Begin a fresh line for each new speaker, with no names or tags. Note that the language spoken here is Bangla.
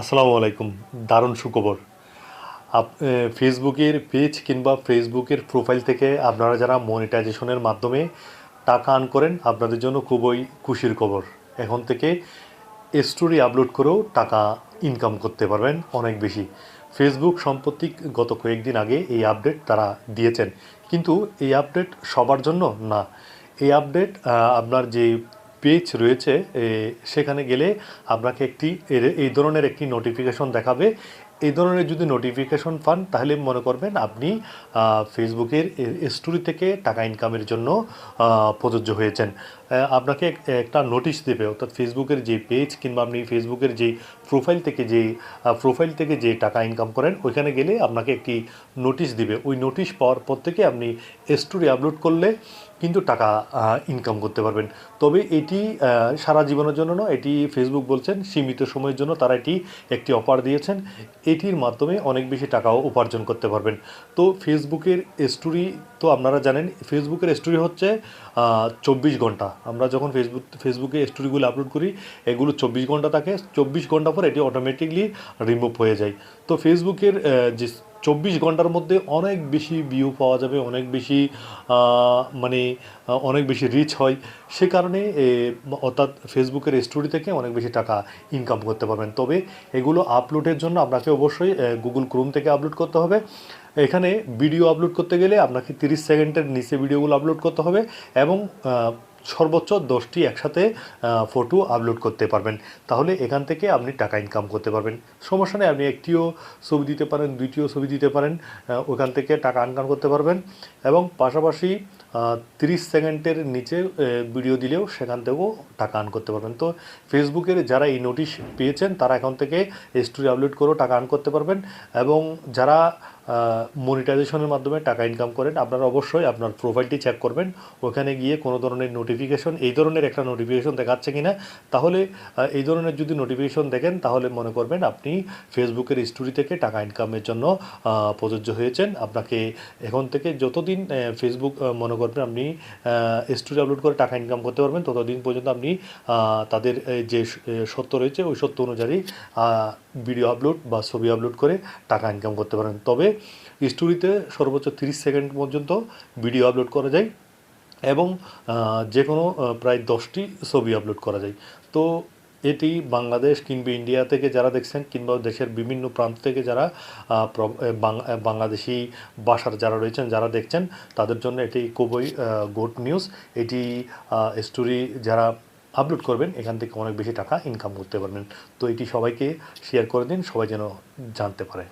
আসসালামু আলাইকুম, দারুণ সুখবর। আপ ফেসবুকের পেজ কিংবা ফেসবুকের প্রোফাইল থেকে আপনারা যারা মনিটাইজেশনের মাধ্যমে টাকা আর্ন করেন, আপনাদের জন্য খুবই খুশির খবর। এখন থেকে স্টোরি আপলোড করেও টাকা ইনকাম করতে পারবেন অনেক বেশি। ফেসবুক সম্পত্তি গত কয়েকদিন আগে এই আপডেট তারা দিয়েছেন। কিন্তু এই আপডেট সবার জন্য না। এই আপডেট আপনার যে পেজ রয়েছে সেখানে গেলে আপনাকে একটি এই ধরনের একটি নোটিফিকেশন দেখাবে। এই ধরনের যদি নোটিফিকেশন পান, তাহলে মনে করবেন আপনি ফেসবুকের স্টোরি থেকে টাকা ইনকামের জন্য প্রযোজ্য হয়েছেন। আপনাকে একটা নোটিশ দেবে, অর্থাৎ ফেসবুকের যে পেজ কিংবা আপনি ফেসবুকের যে প্রোফাইল থেকে যে প্রোফাইল থেকে যে টাকা ইনকাম করেন, ওইখানে গেলে আপনাকে একটি নোটিশ দিবে। ওই নোটিশ পাওয়ার পর থেকে আপনি স্টোরি আপলোড করলে কিন্তু টাকা ইনকাম করতে পারবেন। তবে এটি সারা জীবনের জন্য নয়, এটি ফেসবুক বলছেন, সীমিত সময়ের জন্য তারা এটি একটি অফার দিয়েছেন। এটির মাধ্যমে অনেক বেশি টাকাও উপার্জন করতে পারবেন। তো ফেসবুকের স্টোরি তো আপনারা জানেন ফেসবুকের স্টোরি হচ্ছে চব্বিশ ঘণ্টা। আমরা যখন ফেসবুক ফেসবুকে স্টোরিগুলো আপলোড করি, এগুলো চব্বিশ ঘণ্টা থাকে। চব্বিশ ঘণ্টা পর এটি অটোমেটিকলি রিমুভ হয়ে যায়। তো ফেসবুকের যে চব্বিশ ঘণ্টার মধ্যে অনেক বেশি ভিউ পাওয়া যাবে, অনেক বেশি মানে অনেক বেশি রিচ হয়। সে কারণে অর্থাৎ ফেসবুকের স্টোরি থেকে অনেক বেশি টাকা ইনকাম করতে পারবেন। তবে এগুলো আপলোডের জন্য আপনাকে অবশ্যই গুগল ক্রোম থেকে আপলোড করতে হবে। এখানে ভিডিও আপলোড করতে গেলে আপনাকে তিরিশ সেকেন্ডের নিচে ভিডিওগুলো আপলোড করতে হবে এবং সর্বোচ্চ দশটি একসাথে ফটো আপলোড করতে পারবেন। তাহলে এখান থেকে আপনি টাকা ইনকাম করতে পারবেন। সমস্যা নেই, আপনি একটিও ছবি দিতে পারেন, দুইটিও ছবি দিতে পারেন ওখান থেকে টাকা ইনকাম করতে পারবেন। এবং পাশাপাশি তিরিশ সেকেন্ডের নিচে ভিডিও দিলেও সেখান থেকেও টাকা আর্ন করতে পারবেন। তো ফেসবুকের যারা এই নোটিশ পেয়েছেন, তারা এখন থেকে স্টোরি আপলোড করেও টাকা আর্ন করতে পারবেন। এবং যারা মনিটাইজেশনের মাধ্যমে টাকা ইনকাম করেন, আপনারা অবশ্যই আপনার প্রোফাইলটি চেক করবেন। ওখানে গিয়ে কোনো ধরনের নোটিফিকেশন এই ধরনের একটা নোটিফিকেশন দেখাচ্ছে কিনা, তাহলে এই ধরনের যদি নোটিফিকেশন দেখেন, তাহলে মনে করবেন আপনি ফেসবুকের স্টোরি থেকে টাকা ইনকামের জন্য প্রযোজ্য হয়েছেন। আপনাকে এখন থেকে যতদিন ফেসবুক মনে করবেন আপনি স্টোরি আপলোড করে টাকা ইনকাম করতে পারবেন, ততদিন পর্যন্ত আপনি তাদের যে সত্য রয়েছে, ওই সত্য অনুযায়ী ভিডিও আপলোড বা ছবি আপলোড করে টাকা ইনকাম করতে পারেন। তবে স্টোরিতে সর্বোচ্চ তিরিশ সেকেন্ড পর্যন্ত ভিডিও আপলোড করা যায় এবং যে কোনো প্রায় দশটি ছবি আপলোড করা যায়। তো এটি বাংলাদেশ কিংবা ইন্ডিয়া থেকে যারা দেখছেন কিংবা দেশের বিভিন্ন প্রান্ত থেকে যারা বাংলাদেশি ভাষার যারা রয়েছেন, যারা দেখছেন, তাদের জন্য এটি খুবই গুড নিউজ এটি স্টোরি যারা আপলোড করবেন, এখান থেকে অনেক বেশি টাকা ইনকাম করতে পারবেন। তো এটি সবাইকে শেয়ার করে দিন, সবাই যেন জানতে পারে।